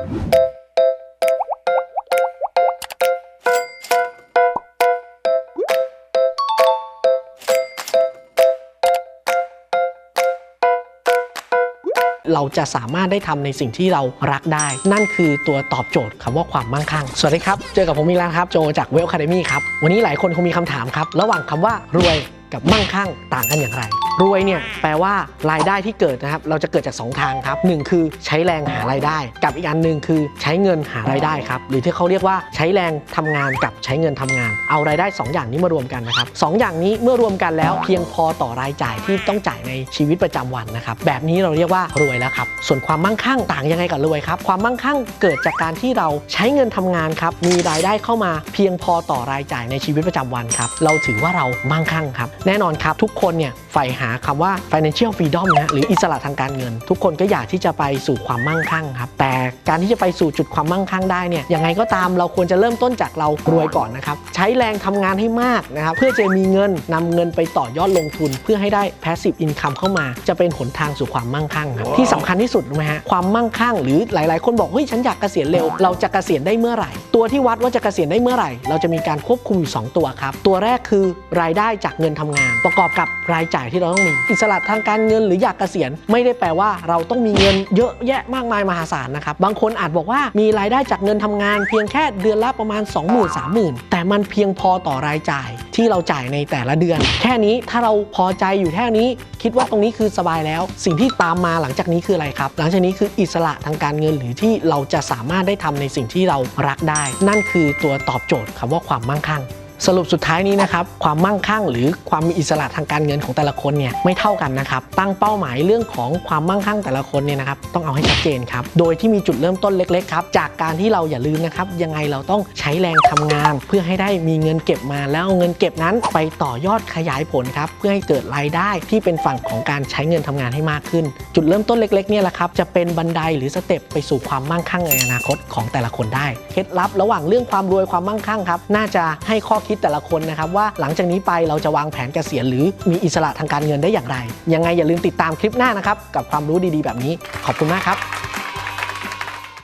เราจะสามารถได้ทำในสิ่งที่เรารักได้ นั่นคือตัวตอบโจทย์คำว่าความมั่งคั่ง สวัสดีครับ เจอกับผมอีกแล้วครับ โจจากเวลคาเดมี่ครับ วันนี้หลายคนคงมีคำถามครับ ระหว่างคำว่ารวยกับมั่งคั่งต่างกันอย่างไร รวยเนี่ยแปลว่ารายได้ที่เกิดนะครับเราจะเกิดจาก 2 ทางครับหนึ่งคือใช้แรงหารายได้ กับอีกอันหนึ่งคือใช้เงินหารายได้ครับหรือที่เขาเรียกว่าใช้แรงทำงานกับใช้เงินทำงาน เอารายได้ 2 อย่างนี้มารวมกันนะครับสองอย่างนี้เมื่อรวมกันแล้วเพียงพอต่อรายจ่ายที่ต้องจ่ายในชีวิตประจำวันนะครับแบบนี้เราเรียกว่ารวยแล้วครับส่วนความมั่งคั่งต่างยังไงกับรวยครับความมั่งคั่งเกิดจากการที่เราใช้เงินทำงานครับมีรายได้เข้ามาเพียงพอต่อรายจ่ายในชีวิตประจำวันครับเราถือว่าเรามั่งคั่งครับแน่นอนครับทุกคนเนี่ยใฝ่หาคำว่า financial freedom นะหรืออิสระทางการเงิน ทุกคนก็อยากที่จะไปสู่ความมั่งคั่งครับ แต่การที่จะไปสู่จุดความมั่งคั่งได้เนี่ยยังไงก็ตามเราควรจะเริ่มต้นจากเรารวยก่อนนะครับ ใช้แรงทำงานให้มากนะครับ เพื่อจะมีเงินนำเงินไปต่อยอดลงทุน เพื่อให้ได้ passive income เข้ามา จะเป็นหนทางสู่ความมั่งคั่งครับ ที่สำคัญที่สุดรู้ไหมฮะความมั่งคั่ง หรือหลาย ๆ คนบอกเฮ้ยฉันอยากเกษียณเร็ว เราจะเกษียณได้เมื่อไหร่ตัวที่วัดว่าจะเกษียณได้เมื่อไหร่ เราจะมีการควบคุมอยู่สองตัวครับ ตัวแรกคือรายได้จากเงินทำงาน ประกอบกับรายจ่ายที่เราต้องมี อิสระทางการเงินหรืออยากเกษียณไม่ได้แปลว่าเราต้องมีเงินเยอะแยะมากมายมหาศาลนะครับ บางคนอาจบอกว่ามีรายได้จากเงินทำงาน เพียงแค่เดือนละประมาณ 20,000 30,000 แต่มันเพียงพอต่อรายจ่าย ที่เราจ่ายในแต่ละเดือน แค่นี้ถ้าเราพอใจอยู่แค่นี้ คิดว่าตรงนี้คือสบายแล้ว สิ่งที่ตามมาหลังจากนี้คืออะไรครับ หลังจากนี้คืออิสระทางการเงินหรือที่เราจะสามารถได้ทำในสิ่งที่เรารักได้ นั่นคือตัวตอบโจทย์คำว่าความมั่งคั่ง สรุปสุดท้ายนี้นะครับความมั่งคั่งหรือความมีอิสระทางการเงินของแต่ละคนเนี่ยไม่เท่ากันนะครับตั้งเป้าหมายเรื่องของความมั่งคั่งแต่ละคนเนี่ยนะครับต้องเอาให้ชัดเจนครับโดยที่มีจุดเริ่มต้นเล็กๆครับจากการที่เราอย่าลืมนะครับยังไงเราต้องใช้แรงทำงาน เพื่อให้ได้มีเงินเก็บมาแล้วเอาเงินเก็บนั้นไปต่อยอดขยายผลครับเพื่อให้เกิดรายได้ที่เป็นฝั่งของการใช้เงินทำงานให้มากขึ้น จุดเริ่มต้นเล็กๆเนี่ยแหละครับจะเป็นบันไดหรือสเต็ปไปสู่ความมั่งคั่งในอนาคตของแต่ละคนได้เคล็ดลับ ระหว่างเรื่องความรวยความมั่งคั่งครับน่าจะให้ข้อคิดแต่ละคนนะครับว่าหลังจากนี้ไปเราจะวางแผนเกษียณหรือมีอิสระทางการเงินได้อย่างไร ยังไงอย่าลืมติดตามคลิปหน้านะครับกับความรู้ดีๆ แบบนี้ขอบคุณมากครับ